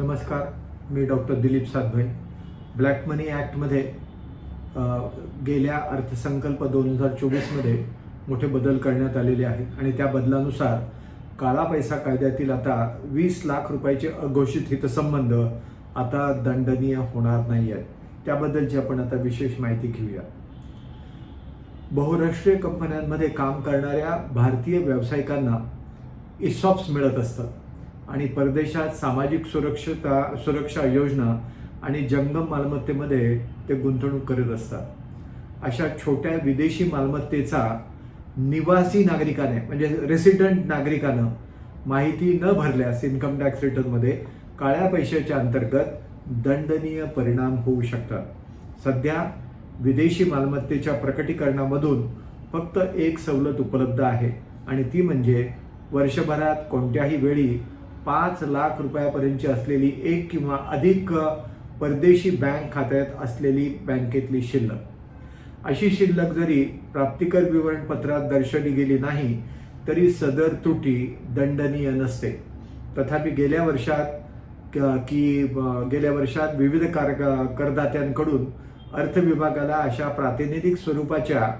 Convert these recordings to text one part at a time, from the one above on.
नमस्कार मी doctor Dilip Satbhai. Black money ॲक्टमध्ये गेल्या अर्थसंकल्प दोन हजार चोवीसमध्ये मोठे बदल करण्यात आलेले आहेत आणि त्या बदलानुसार काळा पैसा कायद्यातील आता वीस लाख रुपयाचे अघोषित हितसंबंध आता दंडनीय होणार नाही आहेत त्याबद्दलची आपण आता विशेष माहिती घेऊया. बहुराष्ट्रीय कंपन्यांमध्ये काम करणाऱ्या भारतीय व्यावसायिकांना इसॉप्स मिळत असतात. आणि परदेशात सामाजिक सुरक्षता सुरक्षा योजना आणि जंगम मालमत्तेमध्ये ते गुंतवणूक करत असतात. अशा छोट्या विदेशी मालमत्तेचा निवासी नागरिकाने म्हणजे रेसिडेंट नागरिकानं माहिती न भरल्यास इन्कम टॅक्स रिटर्नमध्ये काळ्या पैशाच्या अंतर्गत दंडनीय परिणाम होऊ शकतात. सध्या विदेशी मालमत्तेच्या प्रकटीकरणामधून फक्त एक सवलत उपलब्ध आहे आणि ती म्हणजे वर्षभरात कोणत्याही वेळी पाच लाख रुपयापर्यंतची असलेली एक किंवा अधिक परदेशी बँक खात्यात असलेली बँकेतली शिल्लक. अशी शिल्लक जरी प्राप्तिकर विवरणपत्रात दर्शवली गेली नाही तरी सदर त्रुटी दंडनीय नसते. तथापि गेल्या वर्षात की गेल्या वर्षात विविध कार करदात्यांकडून अर्थ विभागाला अशा प्रातिनिधिक स्वरूपाच्या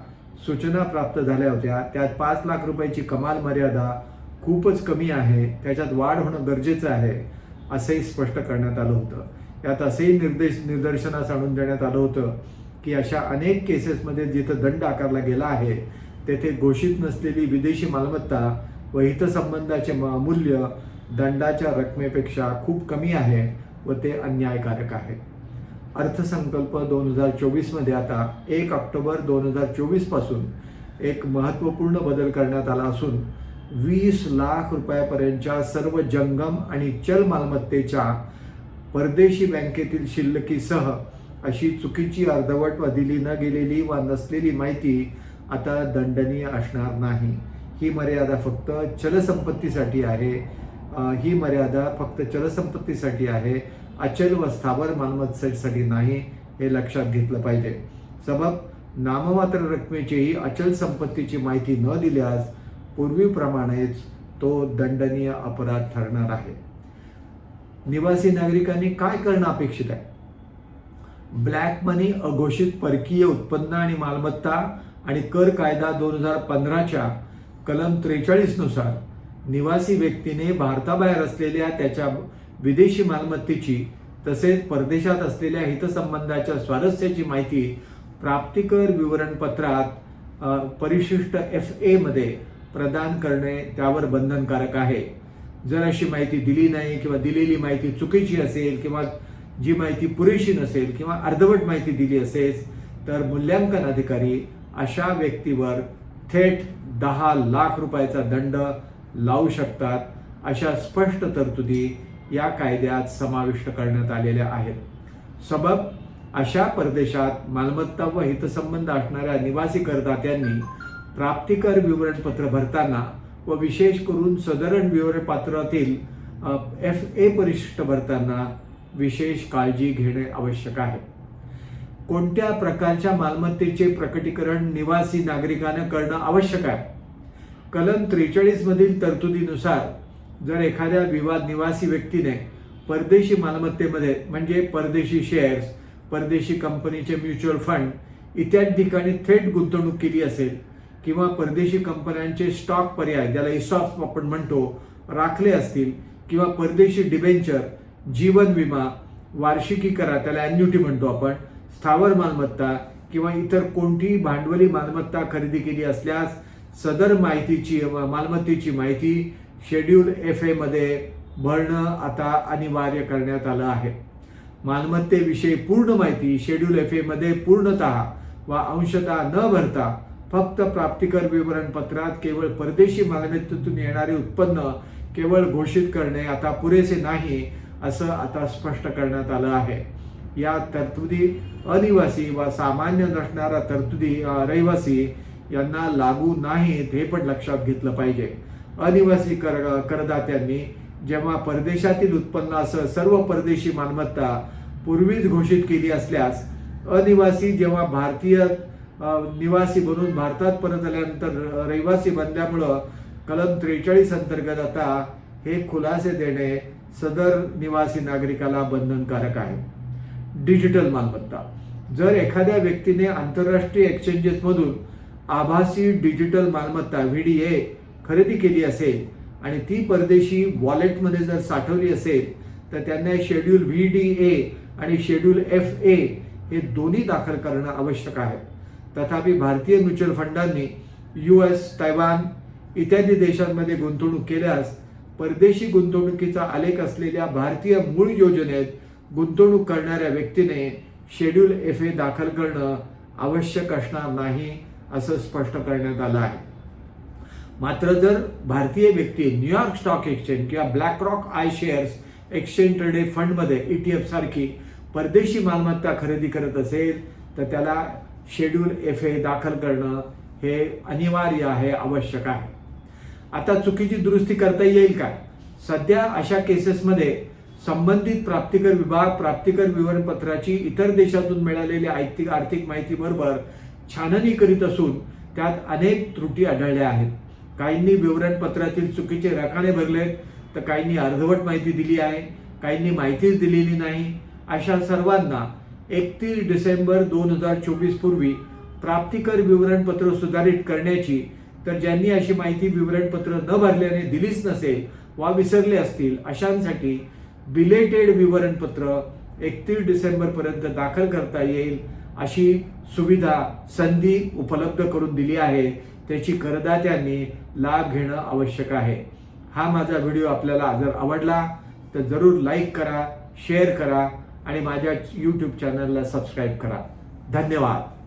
सूचना प्राप्त झाल्या होत्या. त्यात पाच लाख रुपयाची कमाल मर्यादा खूपच कमी आहे त्याच्यात वाढ होणं गरजेचं आहे असंही स्पष्ट करण्यात आलं होतं. यात असंही निर्देश निदर्शनास आणून देण्यात आलं होतं की अशा अनेक केसेसमध्ये जिथं दंड आकारला गेला आहे तेथे घोषित नसलेली विदेशी मालमत्ता व हितसंबंधाचे मूल्य दंडाच्या रकमेपेक्षा खूप कमी आहे व ते अन्यायकारक आहे. अर्थसंकल्प दोन हजार चोवीसमध्ये आता एक ऑक्टोबर दोन हजार चोवीसपासून एक महत्त्वपूर्ण बदल करण्यात आला असून वीस लाख रुपयापर्यंतच्या सर्व जंगम आणि चल मालमत्तेच्या परदेशी बँकेतील शिल्लकीसह अशी चुकीची अर्धवट व दिली न गेलेली वा नसलेली माहिती आता दंडनीय असणार नाही. ही मर्यादा फक्त चलसंपत्तीसाठी आहे. ही मर्यादा फक्त चलसंपत्तीसाठी आहे. अचल व स्थावर मालमत्तेसाठी नाही हे लक्षात घेतलं पाहिजे. सबब नाममात्र रकमेचीही अचल संपत्तीची माहिती न दिल्यास पूर्वीप्रमाणेच तो दंडनीय अपराध ठरणार आहे. निवासी नागरिकांनी काय करणं अपेक्षित आहे? ब्लॅक मनी अघोषित परकीय उत्पन्न आणि मालमत्ता आणि कर कायदा दोन हजार पंधराच्या कलम त्रेचाळीसनुसार निवासी व्यक्तीने भारताबाहेर असलेल्या त्याच्या विदेशी मालमत्तेची तसेच परदेशात असलेल्या हितसंबंधाच्या स्वारस्याची माहिती प्राप्तिकर विवरणपत्रात परिशिष्ट एफमध्ये प्रदान करणे त्यावर बंधनकारक आहे. जर अशी माहिती दिली नाही किंवा दिलेली माहिती चुकीची असेल किंवा जी माहिती पुरेशी नसेल किंवा अर्धवट माहिती दिली असेल तर मूल्यांकन अधिकारी अशा व्यक्तीवर थेट दहा लाख रुपयाचा दंड लावू शकतात अशा स्पष्ट तरतुदी या कायद्यात समाविष्ट करण्यात आलेल्या आहेत. सबब अशा परदेशात मालमत्ता व हितसंबंध असणाऱ्या निवासी करदात्यांनी प्राप्तिकर विवरणपत्र भरताना व विशेष करून सदरण विवरणपत्रातील एफ ए परिशिष्ट भरताना विशेष काळजी घेणे आवश्यक आहे. कोणत्या प्रकारच्या मालमत्तेचे प्रकटीकरण निवासी नागरिकानं करणं आवश्यक आहे? कलम त्रेचाळीस मधील तरतुदीनुसार जर एखाद्या विवाद निवासी व्यक्तीने परदेशी मालमत्तेमध्ये म्हणजे परदेशी शेअर्स परदेशी कंपनीचे म्युच्युअल फंड इत्यादी ठिकाणी थेट गुंतवणूक केली असेल किंवा परदेशी कंपन्यांचे स्टॉक पर्याय ज्याला इसॉफ आपण म्हणतो राखले असतील किंवा परदेशी डिबेंचर जीवन विमा वार्षिकी करा त्याला अन्युटी म्हणतो आपण स्थावर मालमत्ता किंवा इतर कोणतीही भांडवली मालमत्ता खरेदी केली असल्यास सदर माहितीची मालमत्तेची माहिती शेड्यूल एफ एमध्ये भरणं आता अनिवार्य करण्यात आलं आहे. मालमत्तेविषयी पूर्ण माहिती शेड्यूल एफ एमध्ये पूर्णतः वा अंशतः न भरता फक्त प्राप्तिकर विवरणपत्रात केवळ परदेशी मालमत्तेतून येणारे उत्पन्न केवळ घोषित करणे आता पुरेसे नाही असं आता स्पष्ट करण्यात आलं आहे. या तरतुदी अनिवासी वा सामान्य नसणारा तरतुदी रहिवासी यांना लागू नाहीत हे पण लक्षात घेतलं पाहिजे. अनिवासी कर करदात्यांनी जेव्हा परदेशातील उत्पन्नासह सर्व परदेशी मालमत्ता पूर्वीच घोषित केली असल्यास अनिवासी जेव्हा भारतीय निवासी बनून भारतात परत आल्यानंतर रहिवासी बनल्यामुळं कलम त्रेचाळीस अंतर्गत आता हे खुलासे देणे सदर निवासी नागरिकाला बंधनकारक आहे. डिजिटल मालमत्ता. जर एखाद्या व्यक्तीने आंतरराष्ट्रीय एक्सचेंजेसमधून आभासी डिजिटल मालमत्ता व्ही डी ए खरेदी केली असेल आणि ती परदेशी वॉलेटमध्ये जर साठवली असेल तर त्यांना शेड्यूल व्ही डी ए आणि शेड्यूल एफ ए हे दोन्ही दाखल करणं आवश्यक आहे. तथापि भारतीय म्युच्युअल फंडांनी यू एस तैवान इत्यादी देशांमध्ये गुंतवणूक केल्यास परदेशी गुंतवणुकीचा आलेख असलेल्या भारतीय मूळ योजनेत गुंतवणूक करणाऱ्या व्यक्तीने शेड्यूल एफ ए दाखल करणं आवश्यक असणार नाही असं स्पष्ट करण्यात आलं आहे. मात्र जर भारतीय व्यक्ती न्यूयॉर्क स्टॉक एक्सचेंज किंवा Black Rock I shares exchange traded फंडमध्ये ई टी एफ सारखी परदेशी मालमत्ता खरेदी करत असेल तर त्याला शेड्यूल एफ ए दाखल करणं हे अनिवार्य आहे आवश्यक आहे. आता चुकीची दुरुस्ती करता येईल का सध्या अशा केसेसमध्ये संबंधित प्राप्तिकर विभाग प्राप्तिकर विवरणपत्राची इतर देशातून मिळालेली आर्थिक आर्थिक माहितीबरोबर छाननी करीत असून त्यात अनेक त्रुटी आढळल्या आहेत. काहींनी विवरणपत्रातील चुकीचे रकाने भरलेत तर काहींनी अर्धवट माहिती दिली आहे काहींनी माहितीच दिलेली नाही. अशा सर्वांना एकतीस डिसेंबर दोन हजार चोवीस पूर्वी प्राप्तिकर विवरणपत्र सुधारित करण्याची तर ज्यांनी अशी माहिती विवरणपत्र न भरल्याने दिलीच नसेल वा विसरले असतील अशांसाठी बिलेटेड विवरणपत्र एकतीस डिसेंबरपर्यंत दाखल करता येईल अशी सुविधा संधी उपलब्ध करून दिली आहे. त्याची करदात्यांनी लाभ घेणं आवश्यक आहे. हा माझा व्हिडिओ आपल्याला जर आवडला तर जरूर लाईक करा शेअर करा आणि माझ्या यूट्यूब चॅनलला सबस्क्राईब करा. धन्यवाद.